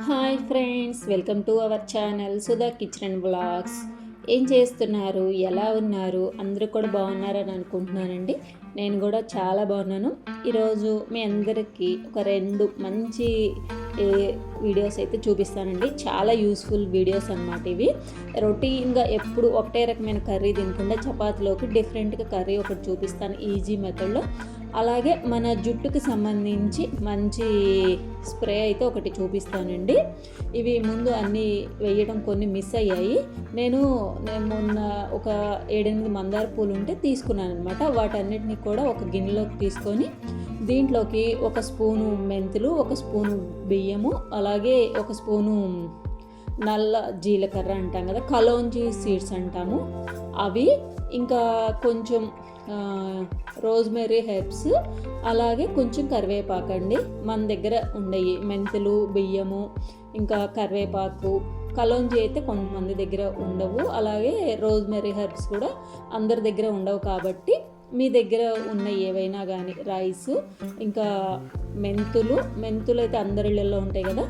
Hi friends welcome to our channel Sudha kitchen and blogs ఏం చేస్తున్నారు? ఎలా ఉన్నారు? అందరూ కూడా బాగున్నారని అనుకుంటున్నానండి. నేను కూడా చాలా బాగున్నాను. ఈరోజు మీ అందరికీ ఒక రెండు మంచి ఏ, వీడియోస్ అయితే చూపిస్తానండి. చాలా యూస్ఫుల్ వీడియోస్ అనమాట ఇవి. రొటీన్గా ఎప్పుడు ఒకటే రకమైన కర్రీ తినకుండా చపాతీలోకి డిఫరెంట్గా కర్రీ ఒకటి చూపిస్తాను ఈజీ మెథడ్లో అలాగే మన జుట్టుకి సంబంధించి మంచి స్ప్రే అయితే ఒకటి చూపిస్తానండి. ఇవి ముందు అన్నీ వేయడం కొన్ని మిస్ అయ్యాయి. నేను నేను మొన్న ఒక ఏడెనిమిది మందార పూలు ఉంటే తీసుకున్నాను అనమాట వాటన్నిటిని కూడా ఒక గిన్నెలోకి తీసుకొని దీంట్లోకి ఒక స్పూను మెంతులు ఒక స్పూను బియ్యము అలాగే ఒక స్పూను నల్ల జీలకర్ర అంటాం కదా కలోంజీ సీడ్స్ అంటాము. అవి ఇంకా కొంచెం రోజ్మెరీ హెర్బ్స్ అలాగే కొంచెం కరివేపాకు మన దగ్గర ఉండేవి మెంతులు బియ్యము ఇంకా కరివేపాకు. కలోంజీ అయితే కొంతమంది దగ్గర ఉండవు. అలాగే రోజ్మెరీ హెర్బ్స్ కూడా అందరి దగ్గర ఉండవు కాబట్టి మీ దగ్గర ఉన్న ఏవైనా కానీ రైస్ ఇంకా మెంతులు మెంతులు అయితే అందరిళ్ళల్లో ఉంటాయి కదా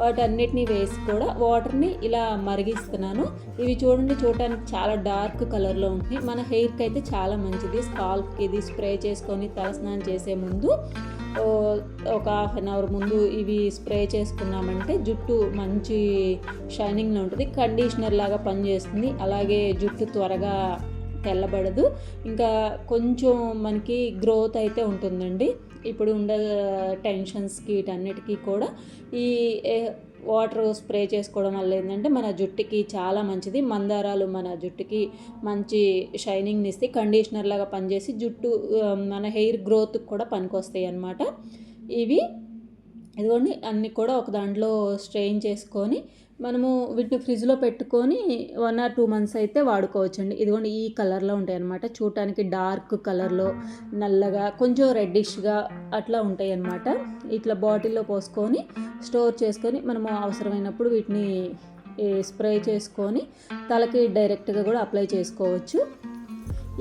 వాటన్నిటిని వేసి కూడా వాటర్ని ఇలా మరిగిస్తున్నాను. ఇవి చూడండి చూడటానికి చాలా డార్క్ కలర్లో ఉంటాయి. మన హెయిర్కి అయితే చాలా మంచిది. స్కాల్ఫ్కి ఇది స్ప్రే చేసుకొని తలస్నానం చేసే ముందు ఒక హాఫ్ అన్ అవర్ ముందు ఇవి స్ప్రే చేసుకున్నామంటే జుట్టు మంచి షైనింగ్లో ఉంటుంది. కండిషనర్ లాగా పనిచేస్తుంది. అలాగే జుట్టు త్వరగా తెల్లబడదు. ఇంకా కొంచెం మనకి గ్రోత్ అయితే ఉంటుందండి. ఇప్పుడు ఉండే టెన్షన్స్కి వీటన్నిటికీ కూడా ఈ వాటర్ స్ప్రే చేసుకోవడం వల్ల ఏంటంటే మన జుట్టుకి చాలా మంచిది. మందారాలు మన జుట్టుకి మంచి షైనింగ్ని ఇస్తే కండిషనర్ లాగా పనిచేసి జుట్టు మన హెయిర్ గ్రోత్కి కూడా పనికొస్తాయి అన్నమాట. ఇవి ఇదిగోండి అన్నీ కూడా ఒక దాంట్లో స్ట్రెయిన్ చేసుకొని మనము వీటిని ఫ్రిడ్జ్లో పెట్టుకొని వన్ ఆర్ టూ మంత్స్ అయితే వాడుకోవచ్చండి. ఇదిగోండి ఈ కలర్లో ఉంటాయి అన్నమాట చూడటానికి డార్క్ కలర్లో నల్లగా కొంచెం రెడ్డిష్గా అట్లా ఉంటాయి అన్నమాట ఇట్లా బాటిల్లో పోసుకొని స్టోర్ చేసుకొని మనము అవసరమైనప్పుడు వీటిని స్ప్రే చేసుకొని తలకి డైరెక్ట్గా కూడా అప్లై చేసుకోవచ్చు.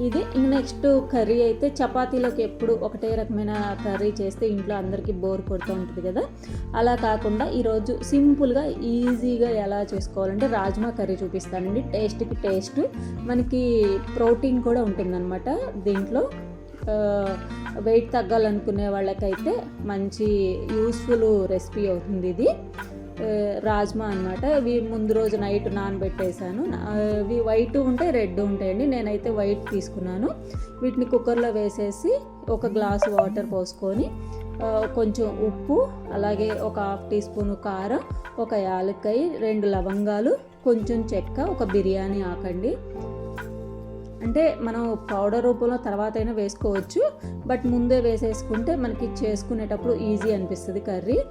ఇది నెక్స్ట్ కర్రీ అయితే చపాతీలోకి ఎప్పుడు ఒకటే రకమైన కర్రీ చేస్తే ఇంట్లో అందరికీ బోర్ కొడుతూ ఉంటుంది కదా. అలా కాకుండా ఈరోజు సింపుల్గా ఈజీగా ఎలా చేసుకోవాలంటే రాజ్మా కర్రీ చూపిస్తానండి. టేస్ట్కి టేస్ట్ మనకి ప్రోటీన్ కూడా ఉంటుందన్నమాట దీంట్లో. వెయిట్ తగ్గాలనుకునే వాళ్ళకైతే మంచి యూస్ఫుల్ రెసిపీ అవుతుంది ఇది. రాజ్మా అనమాట ఇవి ముందు రోజు నైట్ నానబెట్టేశాను. నా- ఇవి వైట్ ఉంటాయి రెడ్ ఉంటాయండి. నేనైతే వైట్ తీసుకున్నాను. వీటిని కుక్కర్లో వేసేసి ఒక గ్లాస్ వాటర్ పోసుకొని కొంచెం ఉప్పు అలాగే ఒక హాఫ్ టీ స్పూన్ కారం ఒక యాలక్కాయ రెండు లవంగాలు కొంచెం చెక్క ఒక బిర్యానీ ఆకండి. అంటే మనం పౌడర్ రూపంలో తర్వాత అయినా వేసుకోవచ్చు. బట్ ముందే వేసేసుకుంటే మనకి చేసుకునేటప్పుడు ఈజీ అనిపిస్తుంది కర్రీ.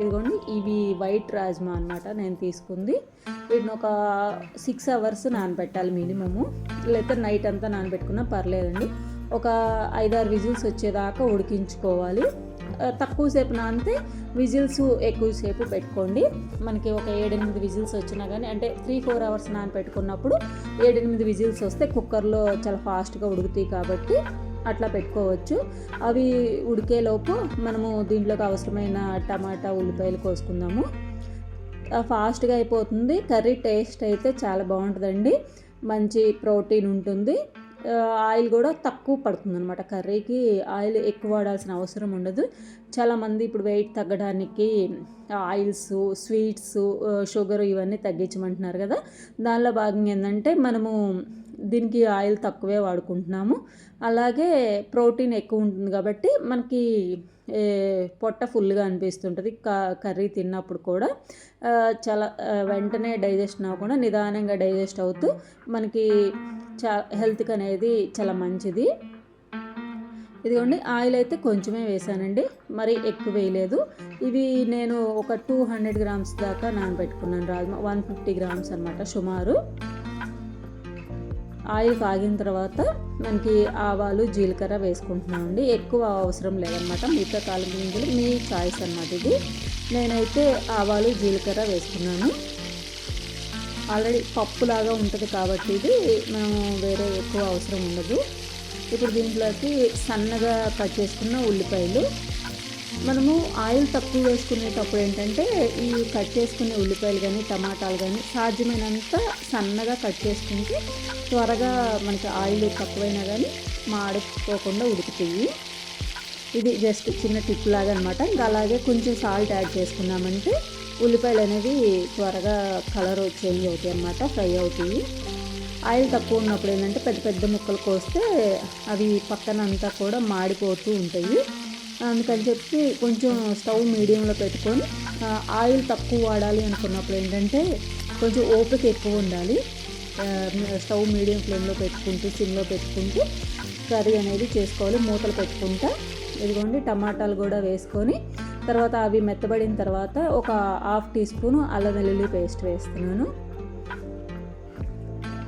ఇదిగోండి ఇవి వైట్ రాజ్మా అనమాట నేను తీసుకుంది. వీటిని ఒక సిక్స్ అవర్స్ నానబెట్టాలి మినిమము. లేకపోతే నైట్ అంతా నానబెట్టుకున్నా పర్లేదండి. ఒక ఐదారు విజిల్స్ వచ్చేదాకా ఉడికించుకోవాలి. తక్కువ తక్కువసేపు నానితే విజిల్స్ ఎక్కువసేపు పెట్టుకోండి. మనకి ఒక ఏడెనిమిది విజిల్స్ వచ్చినా కానీ అంటే త్రీ ఫోర్ అవర్స్ నానపెట్టుకున్నప్పుడు ఏడెనిమిది విజిల్స్ వస్తే కుక్కర్లో చాలా ఫాస్ట్గా ఉడుకుతాయి కాబట్టి అట్లా పెట్టుకోవచ్చు. అవి ఉడికేలోపు మనము దీంట్లోకి అవసరమైన టమాటా ఉల్లిపాయలు కోసుకుందాము. ఫాస్ట్గా అయిపోతుంది. కర్రీ టేస్ట్ అయితే చాలా బాగుంటుందండి. మంచి ప్రోటీన్ ఉంటుంది. ఆయిల్ కూడా తక్కువ పడుతుంది అనమాట కర్రీకి ఆయిల్ ఎక్కువ వాడాల్సిన అవసరం ఉండదు. చాలామంది ఇప్పుడు వెయిట్ తగ్గడానికి ఆయిల్స్ స్వీట్స్ షుగర్ ఇవన్నీ తగ్గించమంటున్నారు కదా. దానిలో భాగంగా ఏంటంటే మనము దీనికి ఆయిల్ తక్కువే వాడుకుంటున్నాము. అలాగే ప్రోటీన్ ఎక్కువ ఉంటుంది కాబట్టి మనకి పొట్ట ఫుల్గా అనిపిస్తుంటుంది. క కర్రీ తిన్నప్పుడు కూడా చాలా వెంటనే డైజెషన్ అవ్వకుండా నిదానంగా డైజెస్ట్ అవుతూ మనకి చా హెల్త్కి అనేది చాలా మంచిది. ఇదిగోండి ఆయిల్ అయితే కొంచెమే వేసానండి. మరి ఎక్కువ వేయలేదు. ఇవి నేను ఒక టూ హండ్రెడ్ గ్రామ్స్ దాకా నానబెట్టుకున్నాను రాజ్మా. వన్ ఫిఫ్టీ గ్రామ్స్ అనమాట సుమారు. ఆయిల్ కాగిన తర్వాత మనకి ఆవాలు జీలకర్ర వేసుకుంటున్నామండి. ఎక్కువ అవసరం లేదనమాట మిగతా కాలం గింజలు మీ చాయిస్ అనమాట ఇది. నేనైతే ఆవాలు జీలకర్ర వేసుకున్నాను. ఆల్రెడీ పప్పులాగా ఉంటుంది కాబట్టి ఇది మనం వేరే ఎక్కువ అవసరం ఉండదు. ఇప్పుడు దీంట్లోకి సన్నగా కట్ చేసుకున్న ఉల్లిపాయలు మనము ఆయిల్ తక్కువ వేసుకునేటప్పుడు ఏంటంటే ఈ కట్ చేసుకునే ఉల్లిపాయలు కానీ టమాటాలు కానీ సాధ్యమైనంత సన్నగా కట్ చేసుకుంటే త్వరగా మనకి ఆయిల్ తక్కువైనా కానీ మాడిపోకుండా ఉడుకుతాయి. ఇది జస్ట్ చిన్న టిప్ లాగా అనమాట ఇంకా అలాగే కొంచెం సాల్ట్ యాడ్ చేసుకున్నామంటే ఉల్లిపాయలు అనేవి త్వరగా కలర్ చేంజ్ అవుతాయి అన్నమాట ఫ్రై అవుతాయి. ఆయిల్ తక్కువ ఉన్నప్పుడు ఏంటంటే పెద్ద పెద్ద ముక్కలు కోస్తే అవి పక్కన అంతా కూడా మాడిపోతూ ఉంటాయి. అందుకని చెప్పి కొంచెం స్టవ్ మీడియంలో పెట్టుకొని ఆయిల్ తక్కువ వాడాలి అనుకున్నప్పుడు ఏంటంటే కొంచెం ఓపిక ఎక్కువ ఉండాలి. స్టవ్ మీడియం ఫ్లేమ్లో పెట్టుకుంటూ సిమ్లో పెట్టుకుంటూ కర్రీ అనేది చేసుకోవాలి. మూతలు పెట్టుకుంటా. ఇదిగోండి టమాటాలు కూడా వేసుకొని తర్వాత అవి మెత్తబడిన తర్వాత ఒక హాఫ్ టీ స్పూన్ అల్లం వెల్లుల్లి పేస్ట్ వేస్తున్నాను.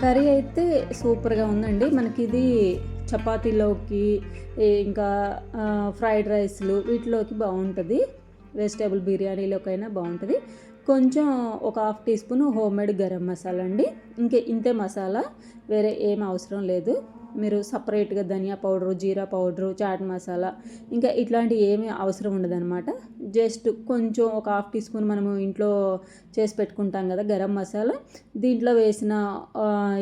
కర్రీ అయితే సూపర్గా ఉందండి. మనకి ఇది చపాతీలోకి ఇంకా ఫ్రైడ్ రైస్లు వీటిలోకి బాగుంటుంది. వెజిటేబుల్ బిర్యానీలోకైనా బాగుంటుంది. కొంచెం ఒక half teaspoon homemade garam masala అండి. ఇంకే ఇంతే మసాలా వేరే ఏం అవసరం లేదు. మీరు సపరేట్గా ధనియా పౌడరు జీరా పౌడరు చాట్ మసాలా ఇంకా ఇట్లాంటివి ఏమీ అవసరం ఉండదన్నమాట. జస్ట్ కొంచెం ఒక హాఫ్ టీ స్పూన్ మనము ఇంట్లో చేసి పెట్టుకుంటాం కదా గరం మసాలా. దీంట్లో వేసిన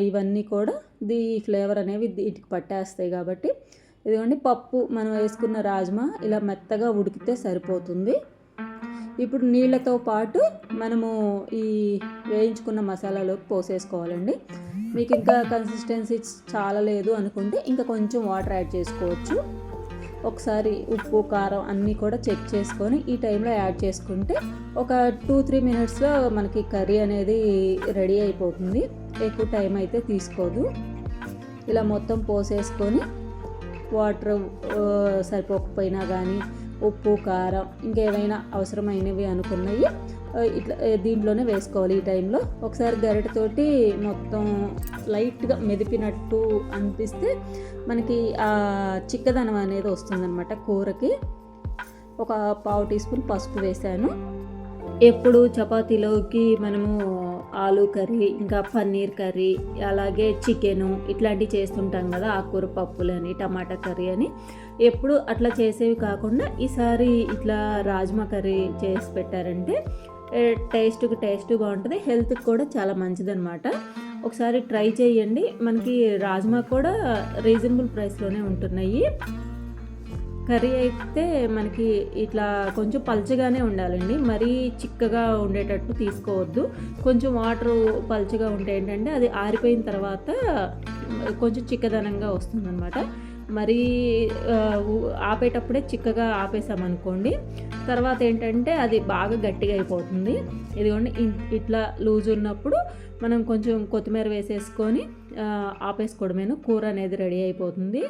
ఇవన్నీ కూడా దీ ఫ్లేవర్ అనేవి వీటికి పట్టేస్తాయి కాబట్టి. ఇదిగోండి పప్పు మనం వేసుకున్న రాజ్మా ఇలా మెత్తగా ఉడికితే సరిపోతుంది. ఇప్పుడు నీళ్ళతో పాటు మనము ఈ వేయించుకున్న మసాలాలోకి పోసేసుకోవాలండి. మీకు ఇంకా కన్సిస్టెన్సీ చాలా లేదు అనుకుంటే ఇంకా కొంచెం వాటర్ యాడ్ చేసుకోవచ్చు. ఒకసారి ఉప్పు కారం అన్నీ కూడా చెక్ చేసుకొని ఈ టైంలో యాడ్ చేసుకుంటే ఒక టూ త్రీ మినిట్స్లో మనకి కర్రీ అనేది రెడీ అయిపోతుంది. ఎక్కువ టైం అయితే తీసుకోదు. ఇలా మొత్తం పోసేసుకొని వాటర్ సరిపోకపోయినా కానీ ఉప్పు కారం ఇంకేమైనా అవసరమైనవి అనుకున్నవి ఇట్లా దీంట్లోనే వేసుకోవాలి ఈ టైంలో. ఒకసారి గరిటతోటి మొత్తం లైట్గా మెదిపినట్టు అనిపిస్తే మనకి ఆ చిక్కదనం అనేది వస్తుందన్నమాట కూరకి. ఒక పావు టీ స్పూన్ పసుపు వేసాను. ఎప్పుడు చపాతీలోకి మనము ఆలు కర్రీ ఇంకా పన్నీర్ కర్రీ అలాగే చికెను ఇట్లాంటివి చేస్తుంటాం కదా ఆకుకూర పప్పులని టమాటా కర్రీ అని. ఎప్పుడు అట్లా చేసేవి కాకుండా ఈసారి ఇట్లా రాజ్మా కర్రీ చేసి పెట్టారంటే టేస్ట్కి టేస్ట్ బాగుంటుంది హెల్త్కి కూడా చాలా మంచిదనమాట ఒకసారి ట్రై చేయండి. మనకి రాజ్మా కూడా రీజనబుల్ ప్రైస్లోనే ఉంటున్నాయి. కర్రీ అయితే మనకి ఇట్లా కొంచెం పల్చగానే ఉండాలండి. మరీ చిక్కగా ఉండేటట్టు తీసుకోవద్దు. కొంచెం వాటర్ పల్చగా ఉంటే ఏంటంటే అది ఆరిపోయిన తర్వాత కొంచెం చిక్కదనంగా వస్తుందన్నమాట. మరీ ఆపేటప్పుడే చిక్కగా ఆపేసామనుకోండి తర్వాత ఏంటంటే అది బాగా గట్టిగా అయిపోతుంది. ఇదిగోండి ఇట్లా లూజ్ ఉన్నప్పుడు మనం కొంచెం కొత్తిమీర వేసేసుకొని ఆపేసుకోవడమేను. కూర అనేది రెడీ అయిపోతుంది.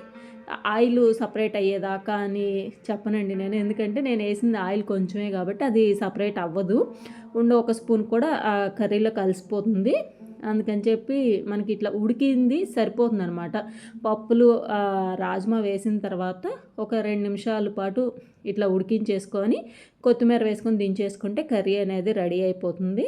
ఆయిల్ సపరేట్ అయ్యేదాకా అని చెప్పనండి నేను. ఎందుకంటే నేను వేసింది ఆయిల్ కొంచెమే కాబట్టి అది సపరేట్ అవ్వదు. ఉండే ఒక స్పూన్ కూడా కర్రీలో కలిసిపోతుంది. అందుకని చెప్పి మనకి ఇట్లా ఉడికింది సరిపోతుంది అనమాట పప్పులు రాజ్మా వేసిన తర్వాత ఒక రెండు నిమిషాల పాటు ఇట్లా ఉడికించేసుకొని కొత్తిమీర వేసుకొని దించేసుకుంటే కర్రీ అనేది రెడీ అయిపోతుంది.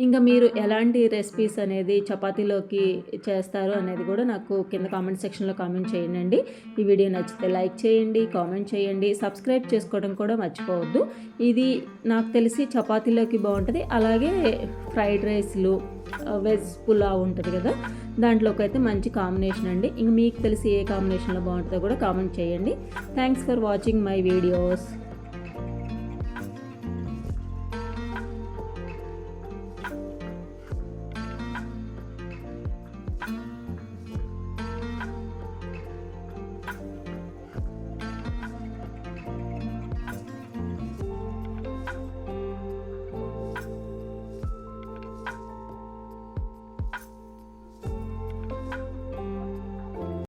ఇంకా మీరు ఎలాంటి రెసిపీస్ అనేది చపాతీలోకి చేస్తారు అనేది కూడా నాకు కింద కామెంట్ సెక్షన్లో కామెంట్ చేయండి ఈ వీడియో నచ్చితే లైక్ చేయండి కామెంట్ చేయండి. సబ్స్క్రైబ్ చేసుకోవడం కూడా మర్చిపోవద్దు. ఇది నాకు తెలిసి చపాతీలోకి బాగుంటుంది. అలాగే ఫ్రైడ్ రైస్లు వెజ్ పులావ్ ఉంటుంది కదా దాంట్లోకి అయితే మంచి కాంబినేషన్ అండి. ఇంక మీకు తెలిసి ఏ కాంబినేషన్లో బాగుంటుందో కూడా కామెంట్ చేయండి. Thanks for watching my videos